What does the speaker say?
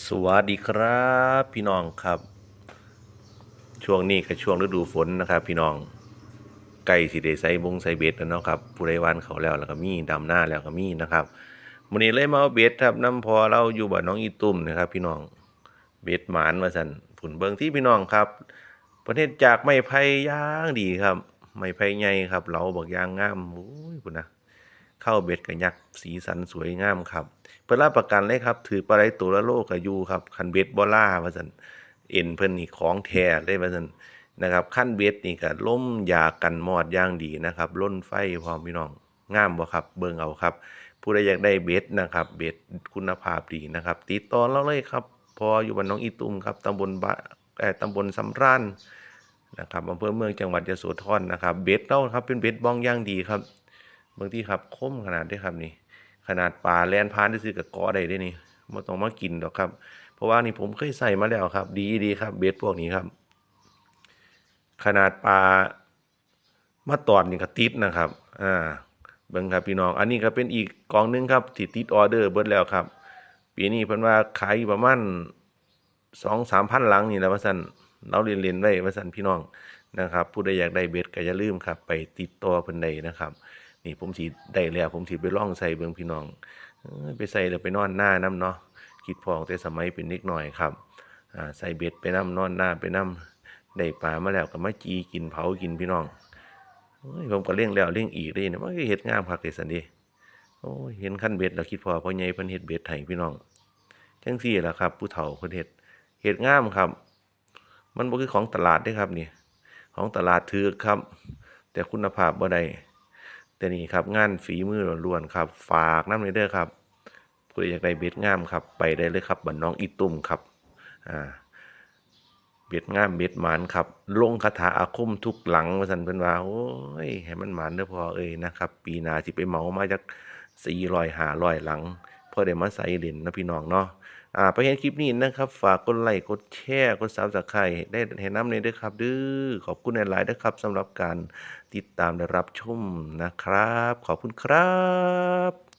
สวัสดีครับพี่น้องครับ ช่วงนี้ก็ช่วงฤดูฝนนะครับ พี่น้องใกล้สิได้ใส่บงใส่เบ็ดแล้วเนาะครับผู้ใดวานเขาแล้วแล้วก็มีดำหน้าแล้วก็มีนะครับมื้อนี้เลยมาเอาเบ็ดครับน้ำพอเราอยู่บ้านน้องอีตุ้มนะครับ พี่น้องเบ็ดหมานว่าซั่นผุนเบิงที่พี่น้องครับ ประเทศจากไม้ไผ่ย่างดีครับ ไม้ไผ่ใหญ่ครับ เราบอกย่างงามโอ้ยพุ่นนะ เข้าเบ็ดกับยักษ์สีสันสวยงามครับเพิ่นรับประกันเลยครับ ถือปลาไหลตัวละโลกับยูครับคันเบ็ดบ่ล่าว่าซั่นเอ็นเพิ่นนี่ของแท้เลยว่าซั่นนะครับคันเบ็ดนี่ก็ล้มยากันมอดย่างดีนะครับล้นไฟพร้อมพี่น้องงามบ่ครับ เบิ่งเอาครับ ผู้ใดอยากได้เบ็ดนะครับ เบ็ดคุณภาพดีนะครับ ติดต่อเราเลยครับ พออยู่บ้านน้องอีตุมครับตำบลบะเอ่อตำบลสำราญนะครับอำเภอเมืองจังหวัดยโสธรนะครับ เบ็ดเราครับเป็นเบ็ดบ้องย่างดีครับ บางทีครับคมขนาดได้ครับนี่ ขนาดปลาแลนพานที่ซื้อกับกอได้ได้นี่ไม่ต้องมากินดอกครับ เพราะว่านี่ผมเคยใส่มาแล้วครับ ดีดีครับ เบ็ดพวกนี้ครับ ขนาดปลามาตอดนี่ก็ติดนะครับ อ่า เบิ่งครับพี่น้อง อันนี้ก็เป็นอีกกองหนึงครับที่ติดออเดอร์เบิดแล้วครับ ปีนี้เพิ่นว่าขายประมาณสองสามพันหลังนี่แหละว่าซั่นเราเรียนๆไว้ว่าซั่นพี่น้องนะครับ ผู้ใดอยากได้เบ็ดก็อย่าลืมครับ ไปติดต่อเพิ่นได้นะครับ นี่ผมสิได้แล้วผมสิไปลองใส่เบิ่งพี่น้องไปใส่แล้วไปนอนหน้าน้ำเนาะคิดพองแต่สมัยเป็นเด็กหน่อยครับใส่เบ็ดไปน้ำนอนหน้าไปน้ำได้ปลามาแล้วก็มาจีกินเผากินพี่น้องผมก็เลี้ยงแล้วเลี้ยงอีกได้นะมันก็เฮ็ดงามคักเลยสันดีโอ้เห็นขั้นเบ็ดแล้วคิดพอพ่อใหญ่พิ่นเฮ็ดเบ็ดให้พี่น้องจังซี่ล่ะครับ ผู้เฒ่าเพิ่นเฮ็ดเฮ็ดงามครับ มันบ่คือของตลาดเด้ครับนี่ของตลาดถือครับ แต่คุณภาพบ่ได้ แต่นี่ครับงานฝีมือล้วนๆครับ ฝากน้ำเลยเด้อครับผู้ใดอยากได้เบ็ดงามครับ ไปได้เลยครับบ้านน้องอีตุ่มครับอ่าเบ็ดงามเบ็ดหมานครับ ลงคาถาอาคมทุกหลังมาสันเป็นว่าโอ้ยให้มันหมานเด้อพอเอ้ยนะครับ ปีหน้าสิไปเหมามาจากสี่ร้อยห้าร้อยหลัง พอได้มาใส่เล่นนะพี่น้องเนาะอ่าไปเห็นคลิปนี้นะครับ ฝากกดไลค์กดแชร์กดซับสไครต์ได้เห็นน้ำเลยด้อครับดื้อขอบคุณหลายๆด้อครับสำหรับการติดตามและรับชมนะครับ ขอบคุณครับ